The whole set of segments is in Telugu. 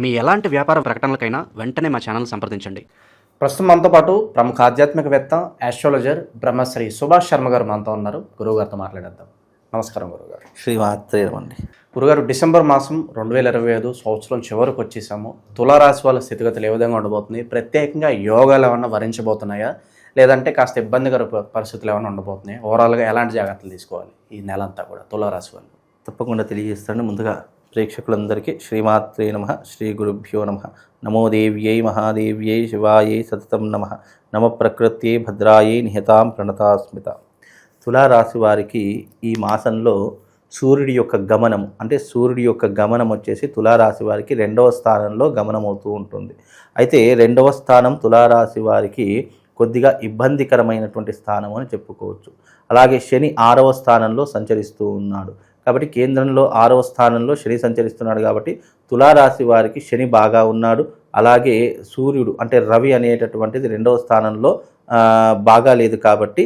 మీ ఎలాంటి వ్యాపార ప్రకటనలకైనా వెంటనే మా ఛానల్ సంప్రదించండి. ప్రస్తుతం మనతో పాటు ప్రముఖ ఆధ్యాత్మికవేత్త ఆస్ట్రాలజర్ బ్రహ్మశ్రీ సుభాష్ శర్మ గారు మనతో ఉన్నారు. గురువుగారితో మాట్లాడేద్దాం. నమస్కారం గురుగారు శ్రీమాత్రేయమండి గురుగారు డిసెంబర్ మాసం రెండు వేల ఇరవై ఐదు సంవత్సరం చివరికి వచ్చేసాము. తులారాశి వాళ్ళ స్థితిగతులు ఏ విధంగా ఉండబోతుంది? ప్రత్యేకంగా యోగాలు ఏమన్నా వరించబోతున్నాయా? లేదంటే కాస్త ఇబ్బందికర పరిస్థితులు ఏమైనా ఉండబోతున్నాయా? ఓవరాల్గా ఎలాంటి జాగ్రత్తలు తీసుకోవాలి ఈ నెల అంతా కూడా తులారాశి వాళ్ళు? తప్పకుండా తెలియజేస్తాను. ముందుగా ప్రేక్షకులందరికీ శ్రీమాత్రే నమ శ్రీ గురుభ్యో నమ. నమోదేవ్యై మహాదేవ్యై శివాయై సతతం నమ. నమ ప్రకృత్యై భద్రాయై నిహతాం ప్రణతాస్మిత. తులారాశి వారికి ఈ మాసంలో సూర్యుడి యొక్క గమనం అంటే సూర్యుడి యొక్క గమనం వచ్చేసి తులారాశి వారికి రెండవ స్థానంలో గమనం అవుతూ ఉంటుంది. అయితే రెండవ స్థానం తులారాశి వారికి కొద్దిగా ఇబ్బందికరమైనటువంటి స్థానం అని చెప్పుకోవచ్చు. అలాగే శని ఆరవ స్థానంలో సంచరిస్తూ ఉన్నాడు. కాబట్టి కేంద్రంలో ఆరవ స్థానంలో శని సంచరిస్తున్నాడు కాబట్టి తులారాశి వారికి శని బాగా ఉన్నాడు. అలాగే సూర్యుడు అంటే రవి అనేటటువంటిది రెండవ స్థానంలో బాగా లేదు కాబట్టి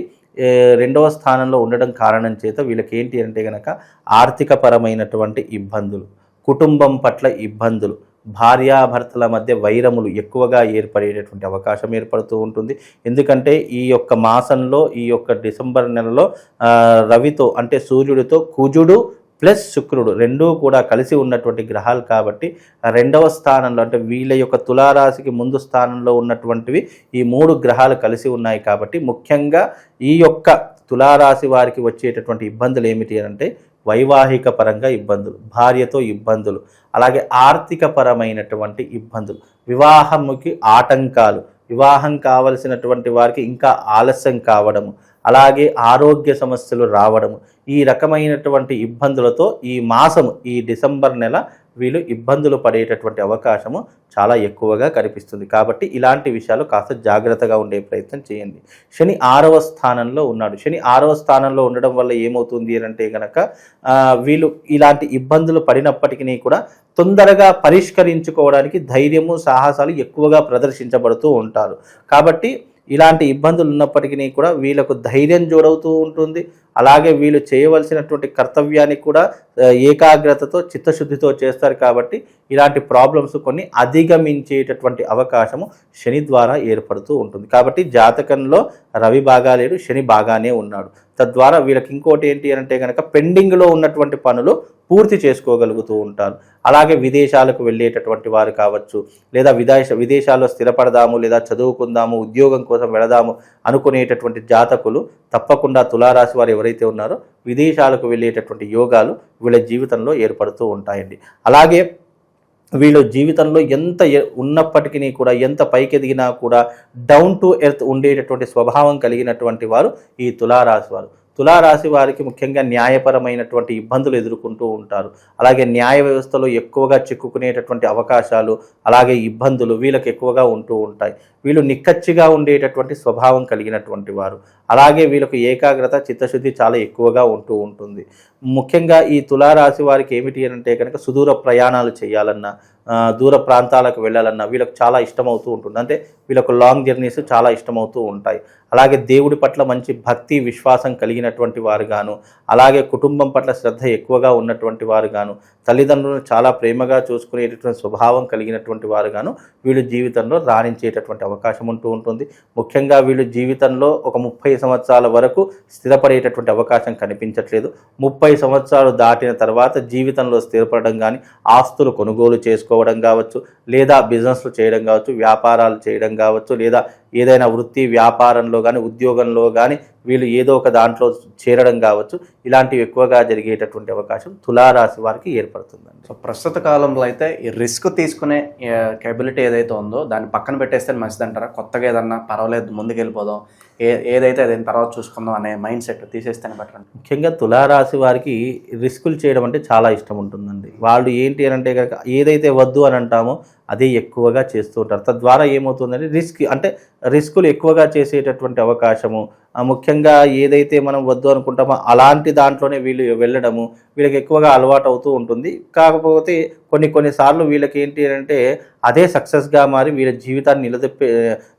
రెండవ స్థానంలో ఉండడం కారణం చేత వీళ్ళకి ఏంటి అంటే కనుక ఆర్థికపరమైనటువంటి ఇబ్బందులు కుటుంబం పట్ల ఇబ్బందులు భార్యాభర్తల మధ్య వైరములు ఎక్కువగా ఏర్పడేటటువంటి అవకాశం ఏర్పడుతూ ఉంటుంది. ఎందుకంటే ఈ యొక్క మాసంలో ఈ యొక్క డిసెంబర్ నెలలో రవితో అంటే సూర్యుడితో కుజుడు ప్లస్ శుక్రుడు రెండూ కూడా కలిసి ఉన్నటువంటి గ్రహాలు కాబట్టి రెండవ స్థానంలో అంటే వీళ్ళ యొక్క తులారాశికి ముందు స్థానంలో ఉన్నటువంటివి ఈ మూడు గ్రహాలు కలిసి ఉన్నాయి కాబట్టి ముఖ్యంగా ఈ యొక్క తులారాశి వారికి వచ్చేటటువంటి ఇబ్బందులు ఏమిటి అని అంటే వైవాహిక పరంగా ఇబ్బందులు భార్యతో ఇబ్బందులు అలాగే ఆర్థిక పరమైనటువంటి ఇబ్బందులు వివాహముకి ఆటంకాలు వివాహం కావలసినటువంటి వారికి ఇంకా ఆలస్యం కావడము అలాగే ఆరోగ్య సమస్యలు రావడము ఈ రకమైనటువంటి ఇబ్బందులతో ఈ మాసము ఈ డిసెంబర్ నెల వీళ్ళు ఇబ్బందులు పడేటటువంటి అవకాశము చాలా ఎక్కువగా కనిపిస్తుంది. కాబట్టి ఇలాంటి విషయాలు కాస్త జాగ్రత్తగా ఉండే ప్రయత్నం చేయండి. శని ఆరవ స్థానంలో ఉన్నాడు. శని ఆరవ స్థానంలో ఉండడం వల్ల ఏమవుతుంది అని అంటే కనుక వీళ్ళు ఇలాంటి ఇబ్బందులు పడినప్పటికీ కూడా తొందరగా పరిష్కరించుకోవడానికి ధైర్యము సాహసాలు ఎక్కువగా ప్రదర్శించబడుతూ ఉంటారు. కాబట్టి ఇలాంటి ఇబ్బందులు ఉన్నప్పటికీ కూడా వీళ్ళకు ధైర్యం జోడవుతూ ఉంటుంది. అలాగే వీళ్ళు చేయవలసినటువంటి కర్తవ్యాన్ని కూడా ఏకాగ్రతతో చిత్తశుద్ధితో చేస్తారు కాబట్టి ఇలాంటి ప్రాబ్లమ్స్ కొన్ని అధిగమించేటటువంటి అవకాశము శని ద్వారా ఏర్పడుతూ ఉంటుంది. కాబట్టి జాతకంలో రవి బాగా లేడు శని బాగానే ఉన్నాడు. తద్వారా వీళ్ళకి ఇంకోటి ఏంటి అని అంటే కనుక పెండింగ్లో ఉన్నటువంటి పనులు పూర్తి చేసుకోగలుగుతూ ఉంటారు. అలాగే విదేశాలకు వెళ్ళేటటువంటి వారు కావచ్చు లేదా విదేశ విదేశాల్లో స్థిరపడదాము లేదా చదువుకుందాము ఉద్యోగం కోసం వెళదాము అనుకునేటటువంటి జాతకులు తప్పకుండా తులారాశి వారు ఎవరైతే ఉన్నారో విదేశాలకు వెళ్ళేటటువంటి యోగాలు వీళ్ళ జీవితంలో ఏర్పడుతూ ఉంటాయండి. అలాగే వీళ్ళ జీవితంలో ఎంత ఉన్నప్పటికీ కూడా ఎంత పైకెదిగినా కూడా డౌన్ టు ఎర్త్ ఉండేటటువంటి స్వభావం కలిగినటువంటి వారు ఈ తులారాశి వారు. తులారాశి వారికి ముఖ్యంగా న్యాయపరమైనటువంటి ఇబ్బందులు ఎదుర్కొంటూ ఉంటారు. అలాగే న్యాయ వ్యవస్థలో ఎక్కువగా చిక్కుకునేటటువంటి అవకాశాలు అలాగే ఇబ్బందులు వీళ్ళకి ఎక్కువగా ఉంటూ ఉంటాయి. వీళ్ళు నిక్కచ్చిగా ఉండేటటువంటి స్వభావం కలిగినటువంటి వారు. అలాగే వీళ్ళకు ఏకాగ్రత చిత్తశుద్ధి చాలా ఎక్కువగా ఉంటూ ఉంటుంది. ముఖ్యంగా ఈ తులారాశి వారికి ఏమిటి అని అంటే కనుక సుదూర ప్రయాణాలు చేయాలన్నా దూర ప్రాంతాలకు వెళ్ళాలన్నా వీళ్ళకు చాలా ఇష్టమవుతూ ఉంటుంది. అంటే వీళ్ళకు లాంగ్ జర్నీస్ చాలా ఇష్టమవుతూ ఉంటాయి. అలాగే దేవుడి పట్ల మంచి భక్తి విశ్వాసం కలిగినటువంటి వారు గాను అలాగే కుటుంబం పట్ల శ్రద్ధ ఎక్కువగా ఉన్నటువంటి వారు గాను తల్లిదండ్రులను చాలా ప్రేమగా చూసుకునేటటువంటి స్వభావం కలిగినటువంటి వారు గాను వీళ్ళు జీవితంలో రాణించేటటువంటి అవకాశం ఉంటూ ఉంటుంది. ముఖ్యంగా వీళ్ళు జీవితంలో ఒక ముప్పై సంవత్సరాల వరకు స్థిరపడేటటువంటి అవకాశం కనిపించట్లేదు. ముప్పై సంవత్సరాలు దాటిన తర్వాత జీవితంలో స్థిరపడడం కానీ ఆస్తులు కొనుగోలు చేసుకో చేసుకోవడం కావచ్చు లేదా బిజినెస్లు చేయడం కావచ్చు వ్యాపారాలు చేయడం కావచ్చు లేదా ఏదైనా వృత్తి వ్యాపారంలో కానీ ఉద్యోగంలో కానీ వీళ్ళు ఏదో ఒక దాంట్లో చేరడం కావచ్చు. ఇలాంటివి ఎక్కువగా జరిగేటటువంటి అవకాశం తులారాశి వారికి ఏర్పడుతుందండి. సో ప్రస్తుత కాలంలో అయితే ఈ రిస్క్ తీసుకునే కేబిలిటీ ఏదైతే ఉందో దాన్ని పక్కన పెట్టేస్తే మంచిదంటారా కొత్తగా ఏదన్నా పర్వాలేదు ముందుకు వెళ్ళిపోదాం ఏ ఏదైతే అదే తర్వాత చూసుకుందాం అనే మైండ్ సెట్ తీసేస్తేనే బెటర్ ముఖ్యంగా తులారాశి వారికి రిస్కులు చేయడం అంటే చాలా ఇష్టం ఉంటుందండి. వాళ్ళు ఏంటి అని అంటే కనుక ఏదైతే వద్దు అని అంటామో అదే ఎక్కువగా చేస్తూ ఉంటారు. తద్వారా ఏమవుతుందంటే రిస్క్ అంటే రిస్కులు ఎక్కువగా చేసేటటువంటి అవకాశము. ముఖ్యంగా ఏదైతే మనం వద్దు అనుకుంటామో అలాంటి దాంట్లోనే వీళ్ళు వెళ్ళడము వీళ్ళకి ఎక్కువగా అలవాటు అవుతూ ఉంటుంది. కాకపోతే కొన్ని కొన్నిసార్లు వీళ్ళకి ఏంటి అంటే అదే సక్సెస్గా మారి వీళ్ళ జీవితాన్ని నిలదొప్పే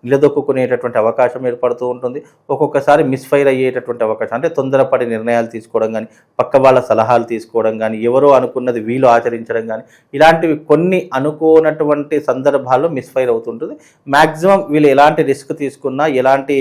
నిలదొక్కునేటటువంటి అవకాశం ఏర్పడుతూ ఉంటుంది. ఒక్కొక్కసారి మిస్ఫైర్ అయ్యేటటువంటి అవకాశం అంటే తొందరపడి నిర్ణయాలు తీసుకోవడం కానీ పక్క వాళ్ళ సలహాలు తీసుకోవడం కానీ ఎవరో అనుకున్నది వీళ్ళు ఆచరించడం కానీ ఇలాంటివి కొన్ని అనుకోనటువంటి సందర్భాల్లో మిస్ఫైర్ అవుతుంటుంది. మ్యాక్సిమం వీళ్ళు ఎలాంటి రిస్క్ తీసుకున్నా ఎలాంటి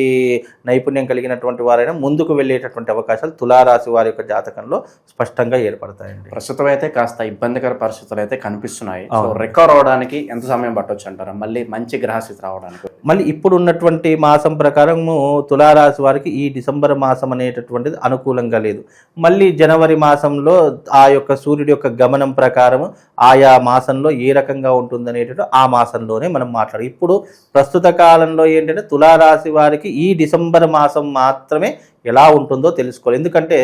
నైపుణ్యం కలిగినటువంటి వారైనా ముందుకు వెళ్ళేటటువంటి అవకాశాలు తులారాశి వారి యొక్క జాతకంలో స్పష్టంగా ఏర్పడతాయండి. ప్రస్తుతం అయితే కాస్త ఇబ్బందికర పరిస్థితులు అయితే కనిపిస్తున్నాయి. రికవర్ అవడానికి ఎంత సమయం పట్టొచ్చు అంటారా మళ్ళీ మంచి గ్రహస్థితి రావడానికి. మళ్ళీ ఇప్పుడు ఉన్నటువంటి మాసం ప్రకారము తులారాశి వారికి ఈ డిసెంబర్ మాసం అనేటటువంటిది అనుకూలంగా లేదు. మళ్ళీ జనవరి మాసంలో ఆ యొక్క సూర్యుడి యొక్క గమనం ప్రకారము ఆయా మాసంలో ఏ రకంగా ఉంటుందనేటట్టు ఆ మాసంలోనే మనం మాట్లాడాలి ఇప్పుడు ప్రస్తుత కాలంలో ఏంటంటే తులారాశి వారికి ఈ డిసెంబర్ మాసం మాత్రమే ఎలా ఉంటుందో తెలుసుకోవాలి. ఎందుకంటే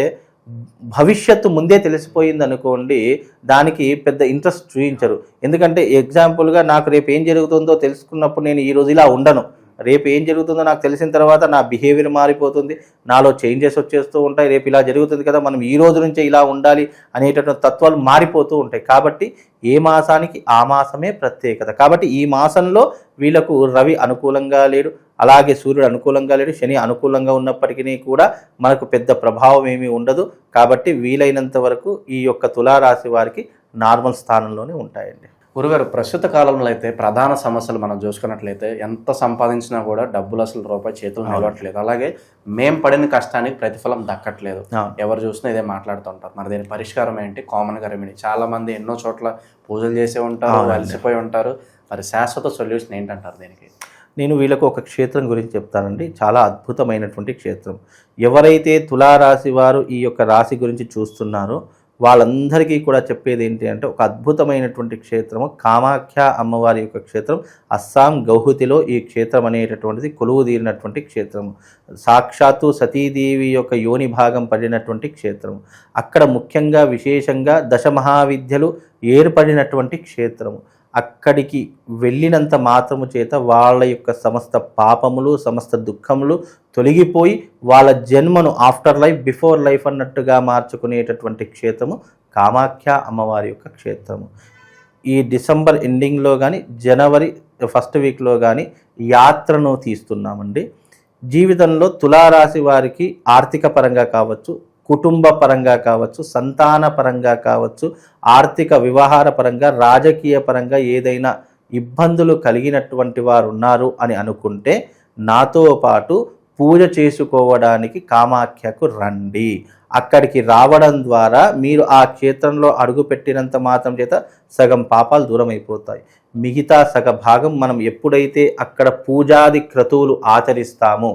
భవిష్యత్తు ముందే తెలిసిపోయింది అనుకోండి దానికి పెద్ద ఇంట్రెస్ట్ చూపించరు. ఎందుకంటే ఎగ్జాంపుల్గా నాకు రేపు ఏం జరుగుతుందో తెలుసుకున్నప్పుడు నేను ఈ రోజు ఇలా ఉండను. రేపు ఏం జరుగుతుందో నాకు తెలిసిన తర్వాత నా బిహేవియర్ మారిపోతుంది. నాలో చేంజెస్ వచ్చేస్తూ ఉంటాయి. రేపు ఇలా జరుగుతుంది కదా మనం ఈ రోజు నుంచే ఇలా ఉండాలి అనేటటువంటి తత్వాలు మారిపోతూ ఉంటాయి. కాబట్టి ఏ మాసానికి ఆ మాసమే ప్రత్యేకత. కాబట్టి ఈ మాసంలో వీళ్ళకు రవి అనుకూలంగా లేడు అలాగే సూర్యుడు అనుకూలంగా లేడు శని అనుకూలంగా ఉన్నప్పటికీ కూడా మనకు పెద్ద ప్రభావం ఏమీ ఉండదు. కాబట్టి వీలైనంత వరకు ఈ యొక్క తులారాశి వారికి నార్మల్ స్థానంలోనే ఉంటాయండి. గురుగారు ప్రస్తుత కాలంలో అయితే ప్రధాన సమస్యలు మనం చూసుకున్నట్లయితే ఎంత సంపాదించినా కూడా డబ్బులు అసలు రూపాయి చేతులు నిలవట్లేదు. అలాగే మేం పడిన కష్టానికి ప్రతిఫలం దక్కట్లేదు. ఎవరు చూసినా ఇదే మాట్లాడుతుంటారు మరి దీని పరిష్కారం ఏంటి? కామన్గా రెమెడీ చాలా మంది ఎన్నో చోట్ల పూజలు చేసే ఉంటారు. అలసిపోయి ఉంటారు. మరి శాశ్వత సొల్యూషన్ ఏంటంటారు దీనికి? నేను వీళ్ళకు ఒక క్షేత్రం గురించి చెప్తానండి. చాలా అద్భుతమైనటువంటి క్షేత్రం. ఎవరైతే తులారాశి వారు ఈ యొక్క రాశి గురించి చూస్తున్నారో వాళ్ళందరికీ కూడా చెప్పేది ఏంటి అంటే ఒక అద్భుతమైనటువంటి క్షేత్రము. కామాఖ్య అమ్మవారి యొక్క క్షేత్రం అస్సాం గౌహతిలో ఈ క్షేత్రం అనేటటువంటిది కొలువు తీరినటువంటి క్షేత్రము. సాక్షాత్తు సతీదేవి యొక్క యోని భాగం పడినటువంటి క్షేత్రము. అక్కడ ముఖ్యంగా విశేషంగా దశమహావిద్యలు ఏర్పడినటువంటి క్షేత్రము. అక్కడికి వెళ్ళినంత మాత్రము చేత వాళ్ళ యొక్క సమస్త పాపములు సమస్త దుఃఖములు తొలగిపోయి వాళ్ళ జన్మను ఆఫ్టర్ లైఫ్ బిఫోర్ లైఫ్ అన్నట్టుగా మార్చుకునేటటువంటి క్షేత్రము కామాఖ్య అమ్మవారి యొక్క క్షేత్రము. ఈ డిసెంబర్ ఎండింగ్లో కానీ జనవరి ఫస్ట్ వీక్లో కానీ యాత్రను తీస్తున్నామండి. జీవితంలో తులారాశి వారికి ఆర్థిక పరంగా కావచ్చు కుటుంబ పరంగా కావచ్చు సంతాన పరంగా కావచ్చు ఆర్థిక వ్యవహార పరంగా రాజకీయ పరంగా ఏదైనా ఇబ్బందులు కలిగినటువంటి వారు ఉన్నారు అని అనుకుంటే నాతో పాటు పూజ చేసుకోవడానికి కామాఖ్యకు రండి. అక్కడికి రావడం ద్వారా మీరు ఆ క్షేత్రంలో అడుగుపెట్టినంత మాత్రం చేత సగం పాపాలు దూరం అయిపోతాయి మిగతా సగ భాగం మనం ఎప్పుడైతే అక్కడ పూజాది క్రతువులు ఆచరిస్తామో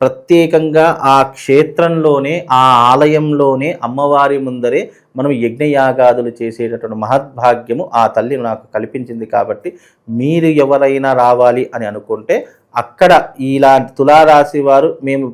ప్రత్యేకంగా ఆ క్షేత్రంలోనే ఆ ఆలయంలోనే అమ్మవారి ముందరే మనం యజ్ఞయాగాదులు చేసేటటువంటి మహద్భాగ్యము ఆ తల్లి నాకు కల్పించింది కాబట్టి మీరు ఎవరైనా రావాలి అని అనుకుంటే అక్కడ ఇలాంటి తులారాశి వారు మేము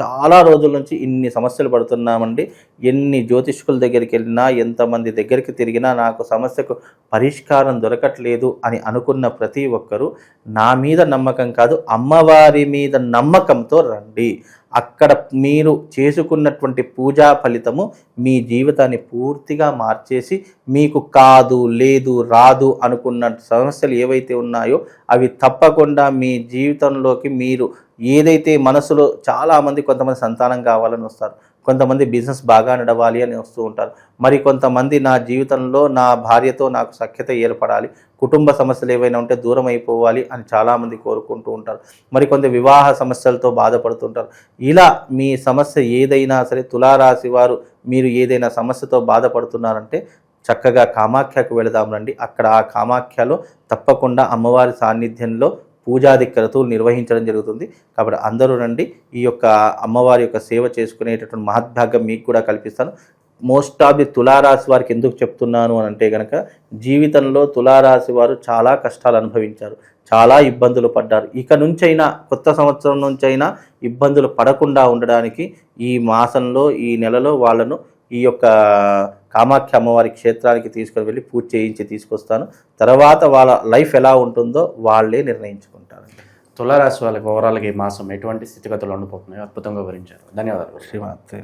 చాలా రోజుల నుంచి ఇన్ని సమస్యలు పడుతున్నామండి. ఎన్ని జ్యోతిష్కుల దగ్గరికి వెళ్ళినా ఎంతమంది దగ్గరికి తిరిగినా నాకు సమస్యకు పరిష్కారం దొరకట్లేదు అని అనుకున్న ప్రతి ఒక్కరూ నా మీద నమ్మకం కాదు అమ్మవారి మీద నమ్మకంతో రండి. అక్కడ మీరు చేసుకున్నటువంటి పూజా ఫలితము మీ జీవితాన్ని పూర్తిగా మార్చేసి మీకు కాదు లేదు రాదు అనుకున్న సమస్యలు ఏవైతే ఉన్నాయో అవి తప్పకుండా మీ జీవితంలోకి మీరు ఏదైతే మనసులో చాలామంది కొంతమంది సంతానం కావాలని వస్తారు కొంతమంది బిజినెస్ బాగా నడవాలి అని వస్తూ ఉంటారు. మరి కొంతమంది నా జీవితంలో నా భార్యతో నాకు సఖ్యత ఏర్పడాలి కుటుంబ సమస్యలు ఏవైనా ఉంటే దూరం అయిపోవాలి అని చాలామంది కోరుకుంటూ ఉంటారు. మరి కొంత వివాహ సమస్యలతో బాధపడుతుంటారు. ఇలా మీ సమస్య ఏదైనా సరే తులారాశి వారు మీరు ఏదైనా సమస్యతో బాధపడుతున్నారంటే చక్కగా కామాఖ్యకు వెళదాం రండి. అక్కడ ఆ కామాఖ్యలో తప్పకుండా అమ్మవారి సాన్నిధ్యంలో పూజాది క్రతువులు నిర్వహించడం జరుగుతుంది. కాబట్టి అందరూ రండి. ఈ యొక్క అమ్మవారి యొక్క సేవ చేసుకునేటటువంటి మహద్భాగ్యం మీకు కూడా కల్పిస్తాను. మోస్ట్ ఆఫ్ ది తులారాశి వారికి ఎందుకు చెప్తున్నాను అని అంటే కనుక జీవితంలో తులారాశి వారు చాలా కష్టాలు అనుభవించారు. చాలా ఇబ్బందులు పడ్డారు. ఇక నుంచైనా కొత్త సంవత్సరం నుంచైనా ఇబ్బందులు పడకుండా ఉండడానికి ఈ మాసంలో ఈ నెలలో వాళ్ళను ఈ యొక్క కామాఖ్య అమ్మవారి క్షేత్రానికి తీసుకొని వెళ్ళి పూజ చేయించి తీసుకొస్తాను. తర్వాత వాళ్ళ లైఫ్ ఎలా ఉంటుందో వాళ్ళే నిర్ణయించుకుంటారు. తులారాశి వాళ్ళకి ఓవరాల్గా ఈ మాసం ఎటువంటి స్థితిగతులు ఉండిపోతున్నాయో అద్భుతంగా వివరించారు. ధన్యవాదాలు. శ్రీమాత్రే.